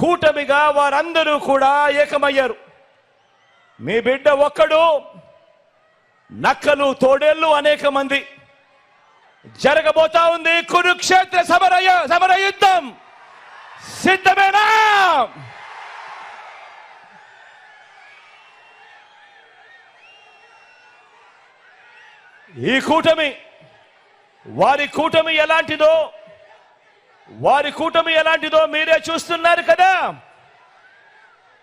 కూటమిగా వారందరూ కూడా ఏకమయ్యారు. మీ బిడ్డ ఒక్కడు నక్కలు తోడేళ్ళు అనేక మంది. జరగబోతా ఉంది కురుక్షేత్ర సమరయ సమర యుద్ధం. సిద్ధమేనా? ఈ కూటమి వారి కూటమి ఎలాంటిదో వారి కూటమి ఎలాంటిదో మీరే చూస్తున్నారు కదా.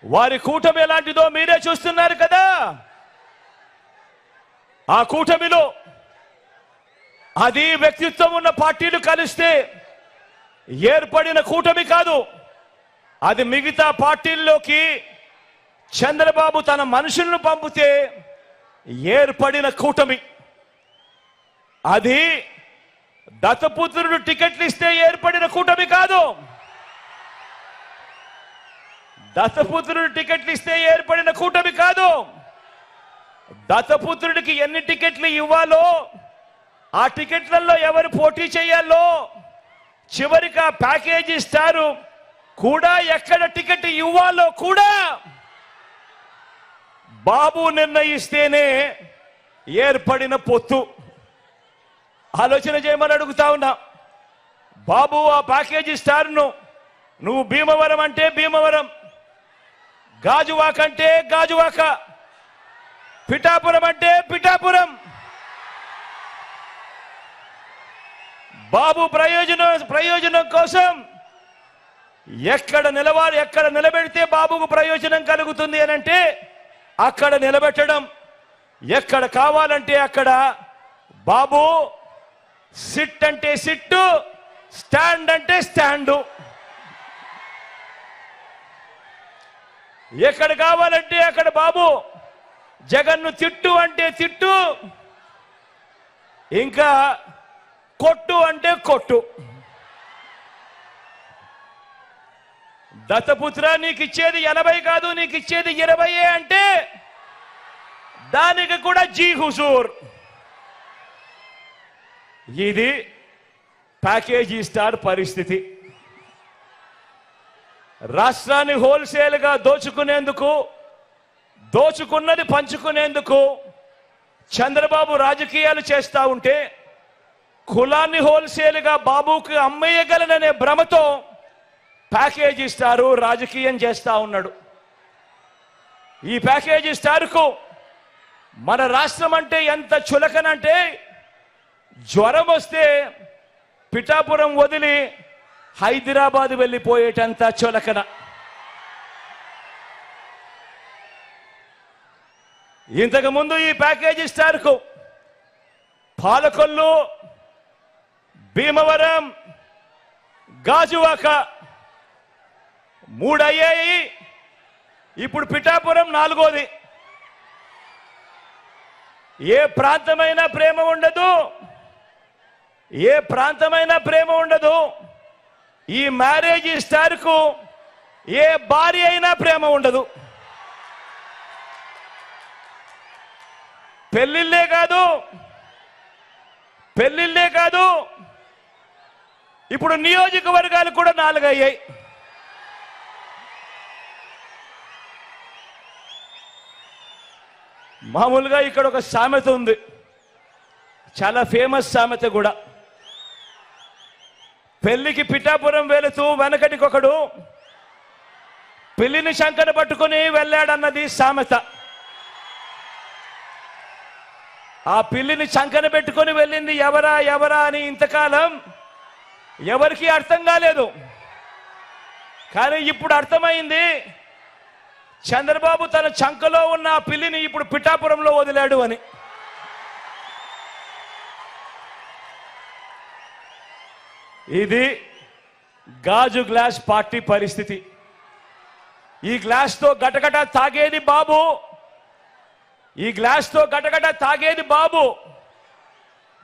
వారి కూటమి ఎలాంటిదో మీరే చూస్తున్నారు కదా. ఆ కూటమిలో అది వ్యక్తిత్వం ఉన్న పార్టీలు కలిస్తే ఏర్పడిన కూటమి కాదు. అది మిగతా పార్టీల్లోకి చంద్రబాబు తన మనుషులను పంపితే ఏర్పడిన కూటమి. అది దత్తపుత్రుడు టికెట్లు ఇస్తే ఏర్పడిన కూటమి కాదు. దత్తపుత్రుడు టికెట్లు ఇస్తే ఏర్పడిన కూటమి కాదు. దత్తపుత్రుడికి ఎన్ని టికెట్లు ఇవ్వాలో ఆ టికెట్లలో ఎవరు పోటీ చేయాలో చివరికి ఆ ప్యాకేజ్ ఇస్తారు. కూడా ఎక్కడ టికెట్ ఇవ్వాలో కూడా బాబు నిర్ణయిస్తేనే ఏర్పడిన పొత్తు. ఆలోచన చేయమని అడుగుతా ఉన్నా. బాబు ఆ ప్యాకేజీ స్టార్ను నువ్వు భీమవరం అంటే భీమవరం గాజువాక అంటే గాజువాక పిఠాపురం అంటే పిఠాపురం. బాబు ప్రయోజనం ప్రయోజనం కోసం ఎక్కడ నిలవాలి ఎక్కడ నిలబెడితే బాబుకు ప్రయోజనం కలుగుతుంది అని అంటే అక్కడ నిలబెట్టడం. ఎక్కడ కావాలంటే అక్కడ బాబు సిట్ అంటే సిట్టు స్టాండ్ అంటే స్టాండు. ఎక్కడ కావాలంటే అక్కడ బాబు. జగన్ను తిట్టు అంటే తిట్టు. ఇంకా కొట్టు అంటే కొట్టు. దత్తపుత్ర నీకు ఇచ్చేది ఎనభై కాదు నీకు ఇచ్చేది ఇరవై అంటే దానికి కూడా జీ హుజూర్. ఇది ప్యాకేజీ స్టార్ పరిస్థితి. రాష్ట్రాన్ని హోల్సేల్గా దోచుకునేందుకు దోచుకున్నది పంచుకునేందుకు చంద్రబాబు రాజకీయాలు చేస్తా ఉంటే కులాన్ని హోల్సేల్గా బాబుకి అమ్మేయగలననే భ్రమతో ప్యాకేజీ స్టారు రాజకీయం చేస్తూ ఉన్నాడు. ఈ ప్యాకేజీ స్టార్కు మన రాష్ట్రం అంటే ఎంత చులకనంటే జ్వరం వస్తే పిఠాపురం వదిలి హైదరాబాద్ వెళ్ళిపోయేటంత చులకన. ఇంతకుముందు ఈ ప్యాకేజీ స్టార్కు పాలకొల్లు భీమవరం గాజువాక మూడు అయ్యాయి ఇప్పుడు పిఠాపురం నాలుగోది. ఏ ప్రాంతమైనా ప్రేమ ఉండదు. ఏ ప్రాంతమైనా ప్రేమ ఉండదు. ఈ మ్యారేజ్ స్టార్కు ఏ భార్య అయినా ప్రేమ ఉండదు. పెళ్ళిళ్ళే కాదు. పెళ్ళిళ్ళే కాదు. ఇప్పుడు నియోజకవర్గాలు కూడా నాలుగు అయ్యాయి మామూలుగా ఇక్కడ ఒక సామెత ఉంది. చాలా ఫేమస్ సామెత కూడా. పెళ్ళికి పిఠాపురం వెళుతూ వెనకటికొకడు పెళ్ళిని శంకర పట్టుకుని వెళ్ళాడన్నది సామెత. ఆ పిల్లిని చంకన పెట్టుకొని వెళ్ళింది ఎవరా ఎవరా అని ఇంతకాలం ఎవరికి అర్థం కాలేదు. కానీ ఇప్పుడు అర్థమైంది చంద్రబాబు తన చంకలో ఉన్న ఆ పిల్లిని ఇప్పుడు పిఠాపురంలో వదిలాడు అని. ఇది గాజు గ్లాస్ పార్టీ పరిస్థితి. ఈ గ్లాస్తో గటగట తాగేది బాబు. ఈ గ్లాస్తో గటగట తాగేది బాబు.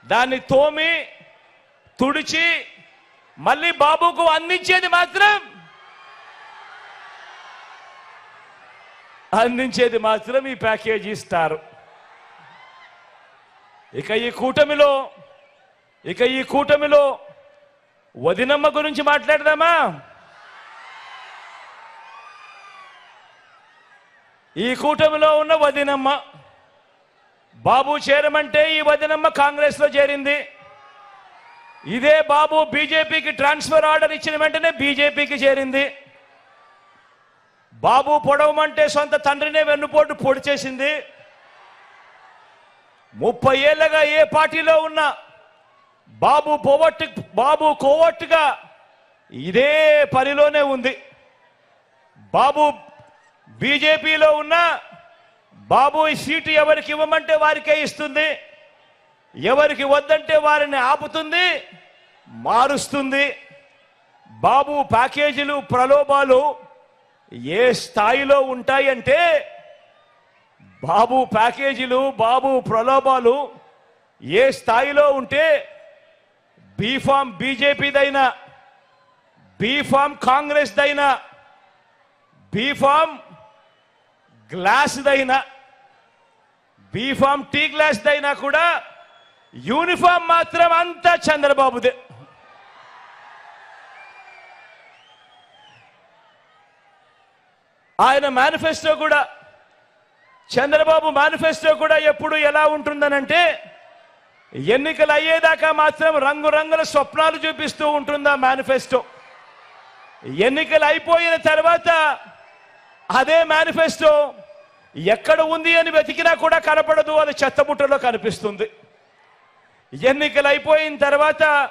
దాన్ని తోమి తుడిచి మళ్ళీ బాబుకు అందించేది మాత్రం అందించేది మాత్రం ఈ ప్యాకేజీ ఇస్తారు ఇక ఈ కూటమిలో ఇక ఈ కూటమిలో వదినమ్మ గురించి మాట్లాడదామా? ఈ కూటమిలో ఉన్న వదినమ్మ బాబు చేరమంటే ఈ వదినమ్మ కాంగ్రెస్లో చేరింది. ఇదే బాబు బీజేపీకి ట్రాన్స్ఫర్ ఆర్డర్ ఇచ్చిన వెంటనే బీజేపీకి చేరింది. బాబు పొడవమంటే సొంత తండ్రినే వెన్నుపోటు పొడి చేసింది ముప్పై ఏళ్ళగా ఏ పార్టీలో ఉన్నా బాబు పోవట్టు బాబు కోవట్టుగా ఇదే పనిలోనే ఉంది. బాబు బీజేపీలో ఉన్న బాబు ఈ సీటు ఎవరికి ఇవ్వమంటే వారికే ఇస్తుంది. ఎవరికి వద్దంటే వారిని ఆపుతుంది మారుస్తుంది. బాబు ప్యాకేజీలు ప్రలోభాలు ఏ స్థాయిలో ఉంటాయంటే బాబు ప్యాకేజీలు బాబు ప్రలోభాలు ఏ స్థాయిలో ఉంటే బీఫామ్ బీజేపీదైనా బీఫామ్ కాంగ్రెస్ దైనా బీఫామ్ గ్లాస్ దైనా బీఫామ్ టీ గ్లాస్ దైనా కూడా యూనిఫామ్ మాత్రం అంతా చంద్రబాబుదే. ఆయన మేనిఫెస్టో కూడా చంద్రబాబు మేనిఫెస్టో కూడా ఎప్పుడు ఎలా ఉంటుందనంటే ఎన్నికలు అయ్యేదాకా మాత్రం రంగురంగుల స్వప్నాలు చూపిస్తూ ఉంటుందా మేనిఫెస్టో. ఎన్నికలు అయిపోయిన తర్వాత అదే మేనిఫెస్టో ఎక్కడ ఉంది అని వెతికినా కూడా కనపడదు అది చెత్తబుట్టలో కనిపిస్తుంది. ఎన్నికలు అయిపోయిన తర్వాత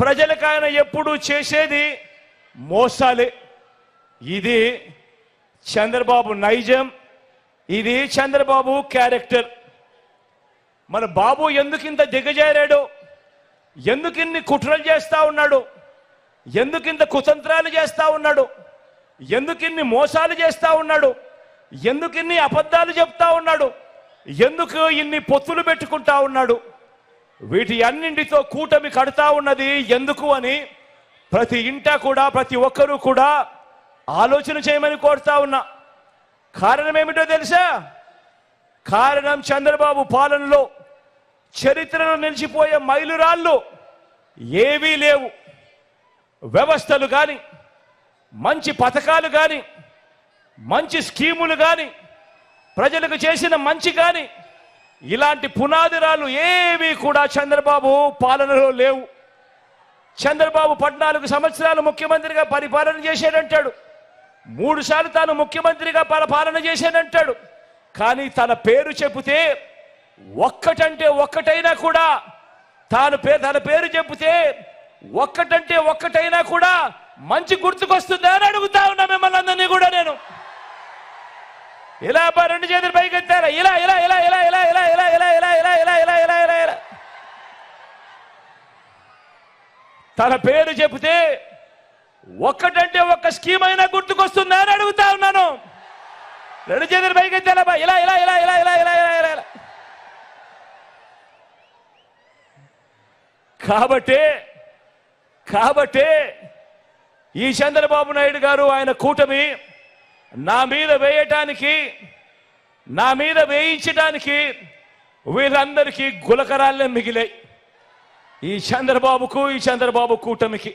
ప్రజలకు ఆయన ఎప్పుడు చేసేది మోసాలే. ఇది చంద్రబాబు నైజం ఇది చంద్రబాబు క్యారెక్టర్. మన బాబు ఎందుకు ఇంత దిగజారాడు? ఎందుకు ఇన్ని కుట్రలు చేస్తూ ఉన్నాడు? ఎందుకు ఇంత కుతంత్రాలు చేస్తూ ఉన్నాడు? ఎందుకు ఇన్ని మోసాలు చేస్తూ ఉన్నాడు? ఎందుకు ఇన్ని అబద్ధాలు చెప్తా ఉన్నాడు? ఎందుకు ఇన్ని పొత్తులు పెట్టుకుంటా ఉన్నాడు? వీటి అన్నింటితో కూటమి కడతా ఉన్నది ఎందుకు అని ప్రతి ఇంట కూడా ప్రతి ఒక్కరూ కూడా ఆలోచన చేయమని కోరుతా ఉన్నా. కారణం ఏమిటో తెలుసా? కారణం చంద్రబాబు పాలనలో చరిత్రలో నిలిచిపోయే మైలురాళ్ళు ఏవీ లేవు. వ్యవస్థలు కానీ మంచి పథకాలు కానీ మంచి స్కీములు కానీ ప్రజలకు చేసిన మంచి కానీ ఇలాంటి పునాదిరాలు ఏవి కూడా చంద్రబాబు పాలనలో లేవు. చంద్రబాబు పద్నాలుగు సంవత్సరాలు ముఖ్యమంత్రిగా పరిపాలన చేశాడంటాడు. మూడు సార్లు తాను ముఖ్యమంత్రిగా పరిపాలన చేశాడంటాడు. కానీ తన పేరు చెబితే ఒక్కటంటే ఒక్కటైనా కూడా తాను పేరు తన పేరు చెబితే ఒక్కటంటే ఒక్కటైనా కూడా మంచి గుర్తుకొస్తుందా అని అడుగుతా ఉన్నా మిమ్మల్ని అందరినీ కూడా నేను ఇలా రెండు చేతులు పైకి ఎత్తారా ఇలా ఇలా ఇలా ఇలా ఇలా ఇలా ఇలా ఇలా ఇలా ఇలా ఇలా ఇలా ఇలా ఇలా ఇలా తన పేరు చెబితే ఒక్కటంటే ఒక్క స్కీమ్ అయినా గుర్తుకొస్తుందా అని అడుగుతా ఉన్నాను రెండు చేతులు పైకి ఎత్తారా ఇలా ఇలా ఇలా ఇలా ఇలా ఇలా ఇలా ఇలా ఇలా కాబట్టి కాబట్టి ఈ చంద్రబాబు నాయుడు గారు ఆయన కూటమి నా మీద వేయటానికి నా మీద వేయించడానికి వీళ్ళందరికీ గులకరాళ్ళే మిగిలాయి. ఈ చంద్రబాబుకు ఈ చంద్రబాబు కూటమికి.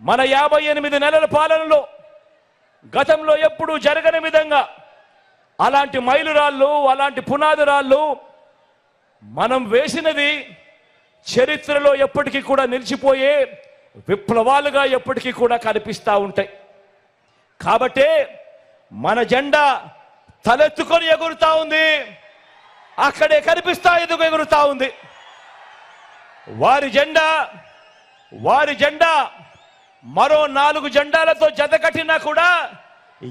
మన యాభై ఎనిమిది నెలల పాలనలో గతంలో ఎప్పుడూ జరగని విధంగా అలాంటి మైలురాళ్ళు అలాంటి పునాదురాళ్ళు మనం వేసినది చరిత్రలో ఎప్పటికీ కూడా నిలిచిపోయే విప్లవాలుగా ఎప్పటికీ కూడా కనిపిస్తూ ఉంటాయి. కాబట్టే మన జెండా తలెత్తుకొని ఎగురుతా ఉంది. అక్కడే కనిపిస్తా ఎందుకు ఎగురుతా ఉంది? వారి జెండా వారి జెండా మరో నాలుగు జెండాలతో జతకట్టినా కూడా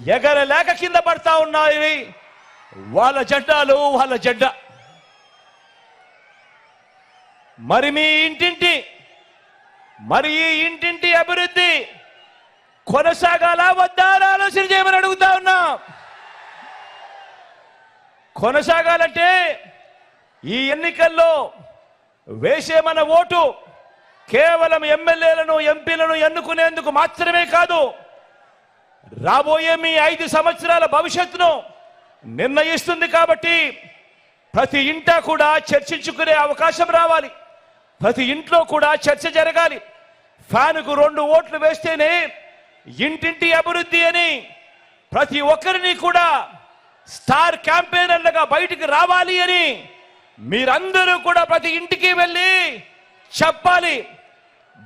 ఎగరలేక కింద పడతా ఉన్నాయి. వాళ్ళ జెండాలు వాళ్ళ జెండా. మరి మీ ఇంటింటి మరి ఈ ఇంటింటి అభివృద్ధి కొనసాగాల వద్దా ఆలోచన చేయమని అడుగుతా ఉన్నా. కొనసాగాలంటే ఈ ఎన్నికల్లో వేసే మన ఓటు కేవలం ఎమ్మెల్యేలను ఎంపీలను ఎన్నుకునేందుకు మాత్రమే కాదు రాబోయే మీ ఐదు సంవత్సరాల భవిష్యత్తును నిర్ణయిస్తుంది కాబట్టి ప్రతి ఇంటా కూడా చర్చించుకునే అవకాశం రావాలి. ప్రతి ఇంట్లో కూడా చర్చ జరగాలి. ఫ్యాన్కు రెండు ఓట్లు వేస్తేనే ఇంటింటి అభివృద్ధి అని ప్రతి ఒక్కరిని కూడా స్టార్ క్యాంపెయినర్లుగా బయటికి రావాలి అని మీరందరూ కూడా ప్రతి ఇంటికి వెళ్ళి చెప్పాలి.